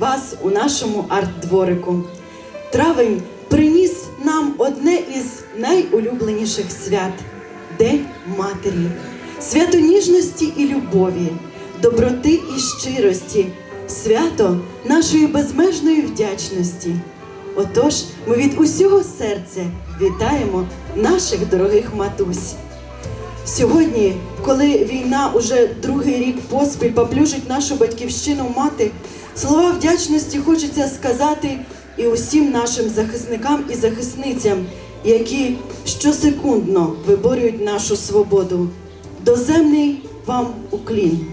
вас у нашому арт-дворику. Травень приніс нам одне із найулюбленіших свят День Матері, свято ніжності і любові, доброти і щирості, свято нашої безмежної вдячності. Отож, ми від усього серця вітаємо наших дорогих матусь. Сьогодні, коли війна уже другий рік поспіль поплюжить нашу батьківщину мати, Слова вдячності хочеться сказати і усім нашим захисникам і захисницям, які щосекундно виборюють нашу свободу. Доземний вам уклін.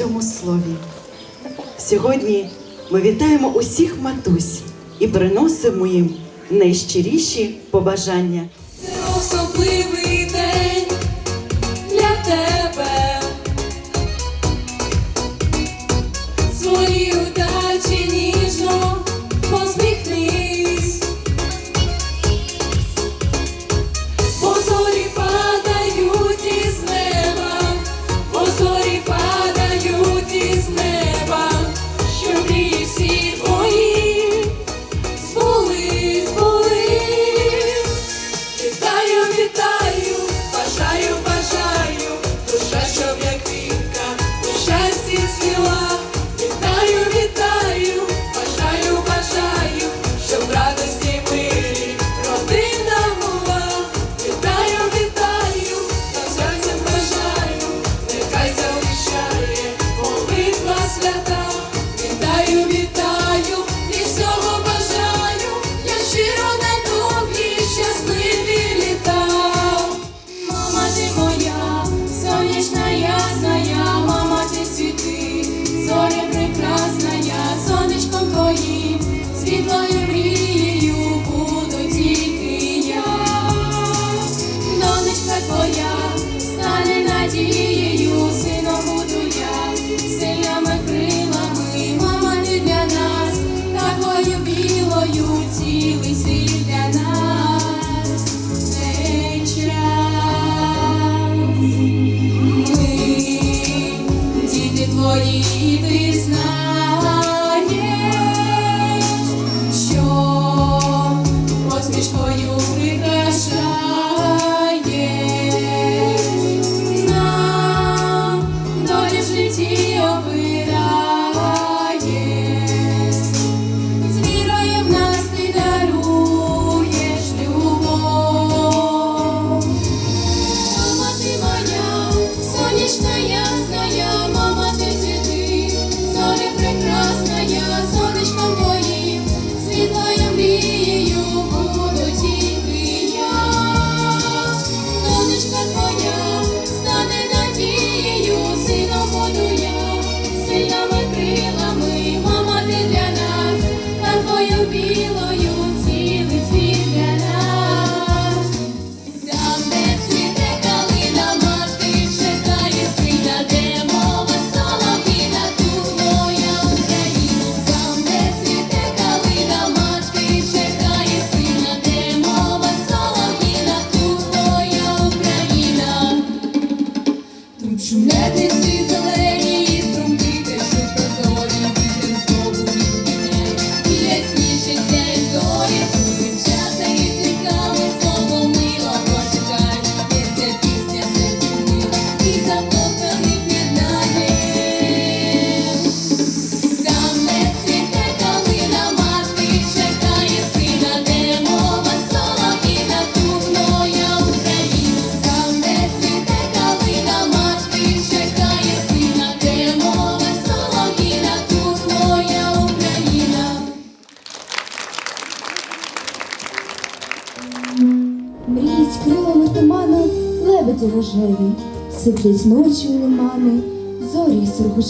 цьому слові. Сьогодні ми вітаємо усіх матусь і приносимо їм найщиріші побажання. Це особливо.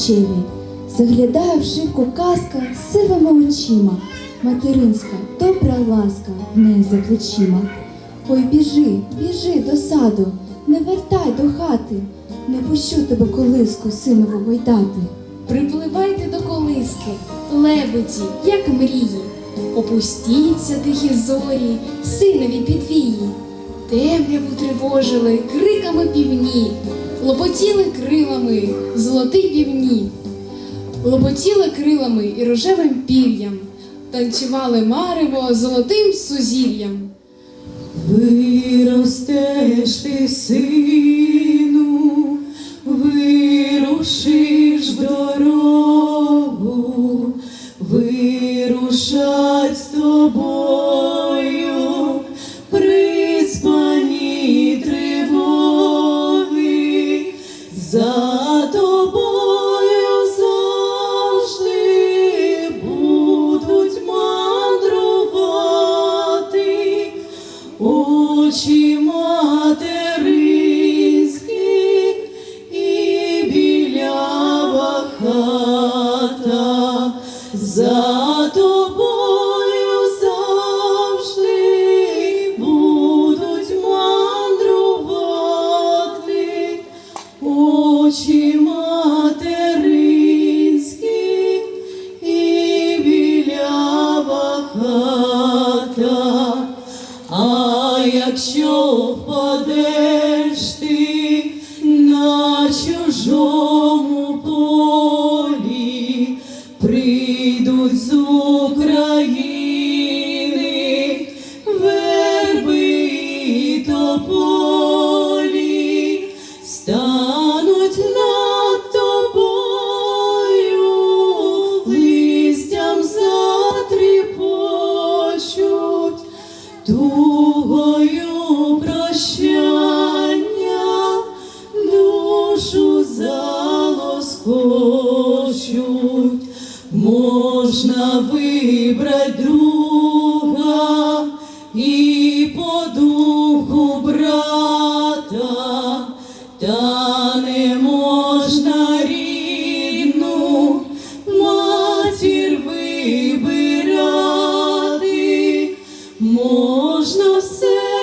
харчеві, заглядає в шибку казка сивими очима. Материнська добра ласка в неї за плечима. Ой, біжи, біжи до саду, не вертай до хати, не пущу тебе колиску, синову гойдати. Припливайте до колиски, лебеді, як мрії, опустіться тихі зорі, синові підвії, темряву тривожили криками півні лопотіли крилами, золотий півні, лопотіли крилами і рожевим пір'ям, танцювали марево золотим сузір'ям. Виростеш ти, сину, вирушиш дорогу, вирушать з тобою. можна все.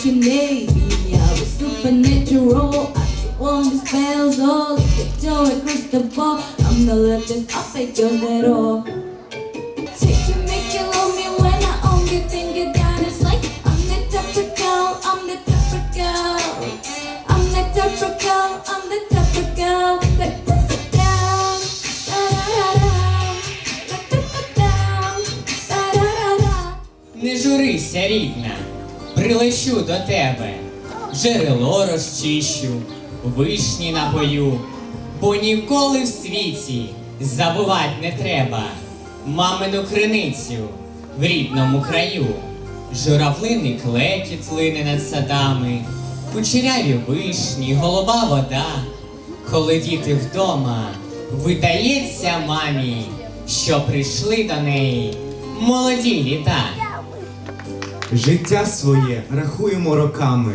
Take your navy, I was supernatural. I took all the spells, all the door victory crystal ball. I'm the latest, I'll take yours at all. Take you, make you love me when I own you, think you got it. Like I'm the type of girl, I'm the type of girl. I'm the type of girl, I'm the type of girl. Like down, da da da da, like down, da da da da. Не журися, рідна, прилечу до тебе, джерело розчищу, вишні напою, бо ніколи в світі забувать не треба мамину криницю в рідному краю. Журавлиний клекіт лине над садами, кучеряві вишні, голова вода. Коли діти вдома, видається мамі, що прийшли до неї молоді літа. Життя своє рахуємо роками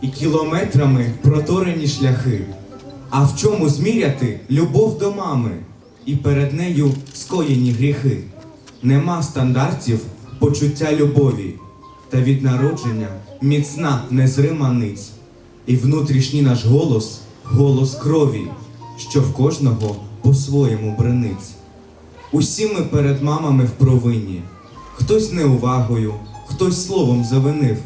і кілометрами проторені шляхи. А в чому зміряти любов до мами і перед нею скоєні гріхи? Нема стандартів почуття любові, та від народження міцна незрима ниць, і внутрішній наш голос голос крові, що в кожного по-своєму бренить. Усі ми перед мамами в провині, хтось неувагою, хтось словом завинив.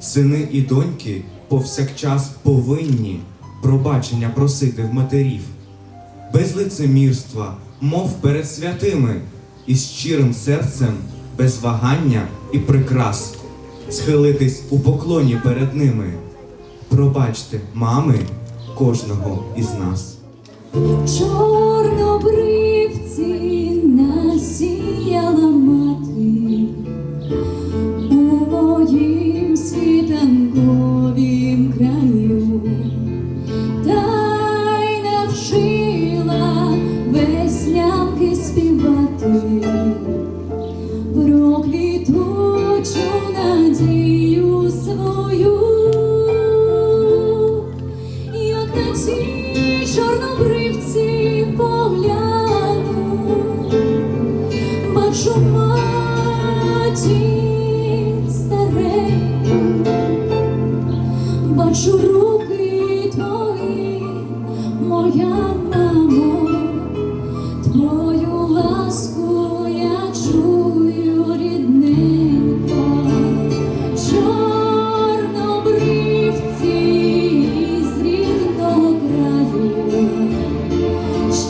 Сини і доньки повсякчас повинні пробачення просити в матерів, без лицемірства, мов перед святими, і щирим серцем, без вагання і прикрас, схилитись у поклоні перед ними. Пробачте, мами, кожного із нас. Чорнобривці насіяла мати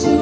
що насіяла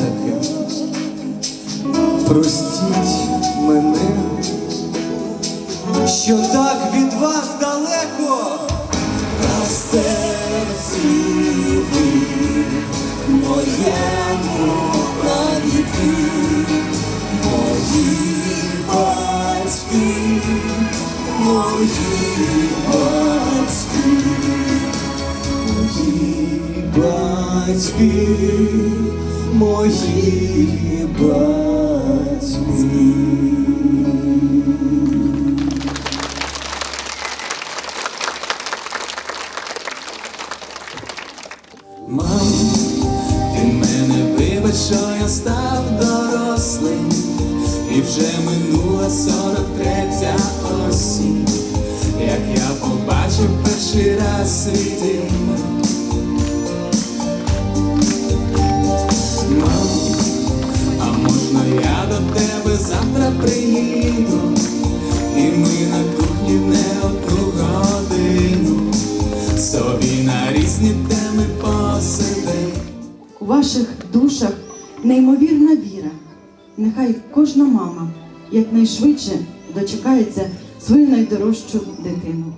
лелеки, простіть мене, що так від вас далеко, батьки, мої батьки. Мам, ти мене вибач, що я став дорослим, і вже минула сорок третя осінь, як я побачив перший раз свій. Завтра приїду, і ми на кухні не одну годину собі на різні теми посидим. У ваших душах неймовірна віра. Нехай кожна мама якнайшвидше дочекається свою найдорожчу дитину.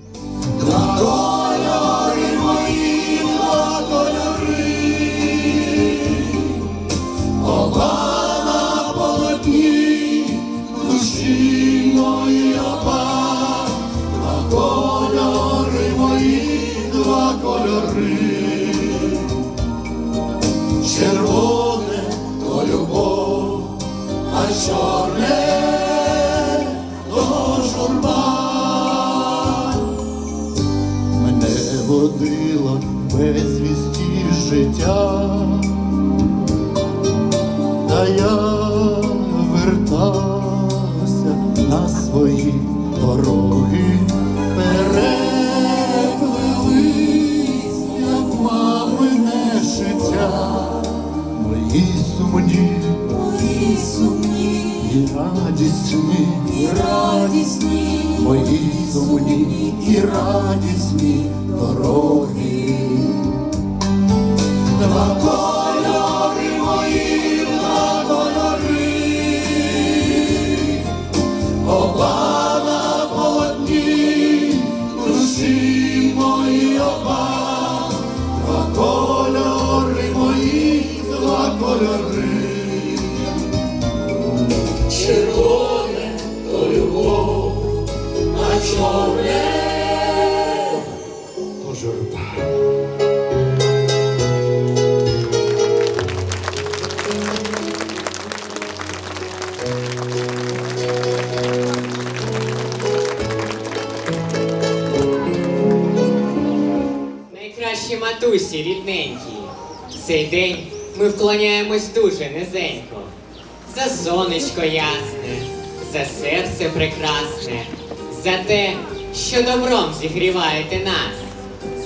Чорне то журба. Мене водила безвісті життя, та я вертався на свої дороги, переплились, як мамине життя, мої сумні і радісні, і радісні, мої сумні і радісні дороги. Два цей день ми вклоняємось дуже низенько. За сонечко ясне, за серце прекрасне, за те, що добром зігріваєте нас,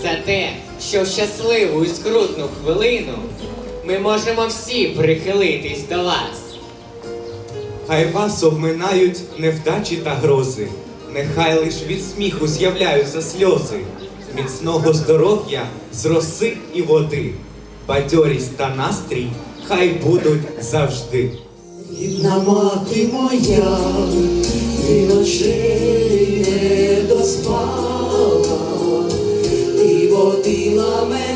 за те, що в щасливу і скрутну хвилину ми можемо всі прихилитись до вас. Хай вас обминають невдачі та грози, нехай лиш від сміху з'являються сльози, міцного здоров'я з роси і води, бадьорість та настрій хай будуть завжди. Рідна мати моя, ти ночей не доспала, ти водила мене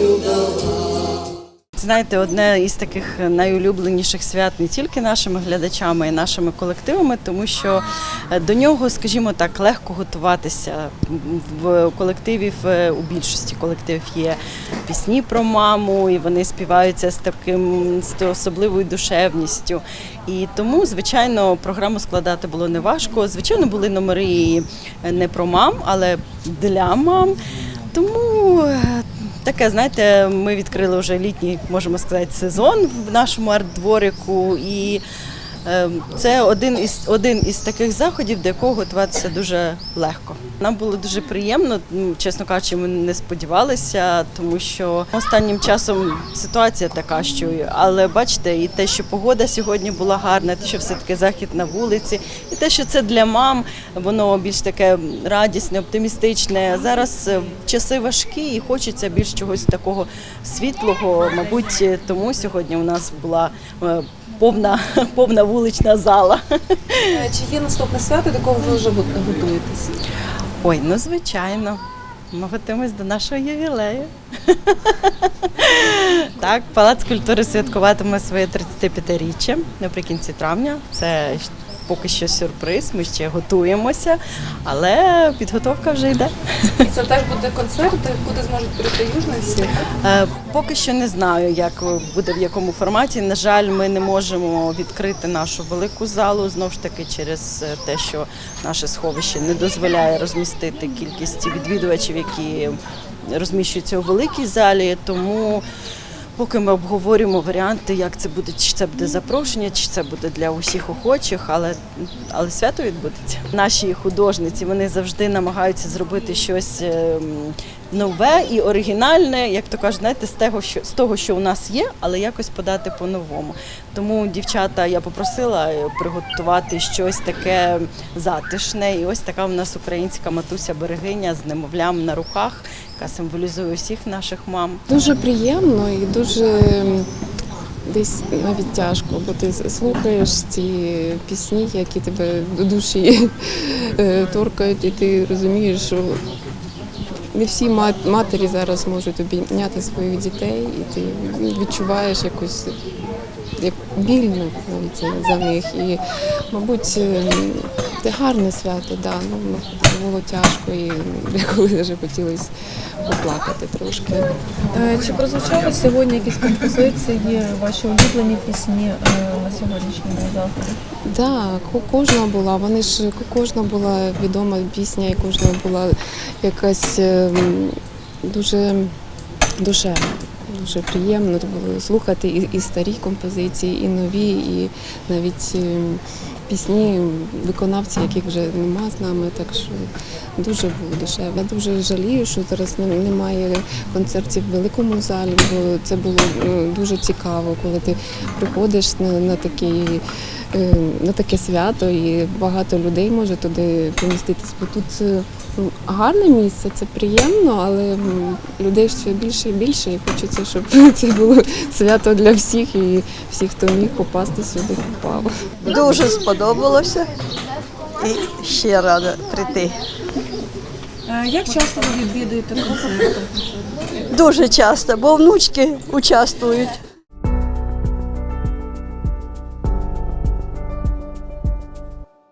Знаєте, одне із таких найулюбленіших свят не тільки нашими глядачами і нашими колективами, тому що е, до нього, скажімо так, легко готуватися. В колективів е, у більшості колективів є пісні про маму, і вони співаються з таким з особливою душевністю. І тому, звичайно, програму складати було неважко. Звичайно, були номери не про мам, але для мам. Тому е, таке, знаєте, ми відкрили вже літній, можемо сказати, сезон в нашому арт-дворику. І це один із один із таких заходів, до якого готуватися дуже легко. Нам було дуже приємно, ну, чесно кажучи, ми не сподівалися, тому що останнім часом ситуація така, що але бачите, і те, що погода сьогодні була гарна, те, що все таки захід на вулиці, і те, що це для мам, воно більш таке радісне, оптимістичне. Зараз е, часи важкі і хочеться більш чогось такого світлого. Мабуть, тому сьогодні у нас була е, повна, повна вулична зала. Е, Чи є наступне свято, до якого ви вже готуєтесь? Ой, ну звичайно. Ми готуємось до нашого ювілею. Так, Палац культури святкуватиме своє 35-річчя наприкінці травня. Це поки що сюрприз, ми ще готуємося, але підготовка вже йде. І це теж буде концерт, куди зможуть прийти южниці. Е, Поки що не знаю, як буде в якому форматі. На жаль, ми не можемо відкрити нашу велику залу знову ж таки через е, те, що наше сховище не дозволяє розмістити кількість відвідувачів, які розміщуються у великій залі. Тому поки ми обговорюємо варіанти, як це буде, чи це буде запрошення, чи це буде для усіх охочих, але, але свято відбудеться. Наші художниці вони завжди намагаються зробити щось. ем, нове і оригінальне, як то кажуть, знаєте, з того, що з того, що у нас є, але якось подати по-новому. Тому дівчата я попросила е, приготувати щось таке затишне. І ось така у нас українська матуся берегиня з немовлям на руках, яка символізує усіх наших мам. Дуже приємно і дуже десь навіть тяжко, бо ти слухаєш ці пісні, які тебе до душі е, торкають, і ти розумієш, що не всі ма- матері зараз можуть обійняти своїх дітей, і ти відчуваєш якусь як більно за них. І, мабуть, ем, це гарне свято, да. ну, було тяжко і деколи вже хотілося поплакати трошки. Е, Чи прозвучали сьогодні якісь композиції, ваші улюблені пісні е, на сьогоднішньому заході? Так, ко- кожна була. Вони ж кожна була відома пісня, і кожна була якась ем, дуже душевна. Дуже приємно було слухати і, і старі композиції, і нові, і навіть ем, пісні виконавців, яких вже нема з нами. Так що дуже було дешево. Я дуже жалію, що зараз немає концертів в великому залі, бо це було ну, дуже цікаво, коли ти приходиш на, на такий. На таке свято і багато людей може туди поміститись, бо тут е, ну, гарне місце, це приємно, але людей все більше і більше, і хочеться, щоб це було свято для всіх, і всі, хто міг попасти сюди, попав. Дуже сподобалося і ще рада прийти. Е, Як часто ви відвідуєте концерти? Дуже часто, бо внучки участвують.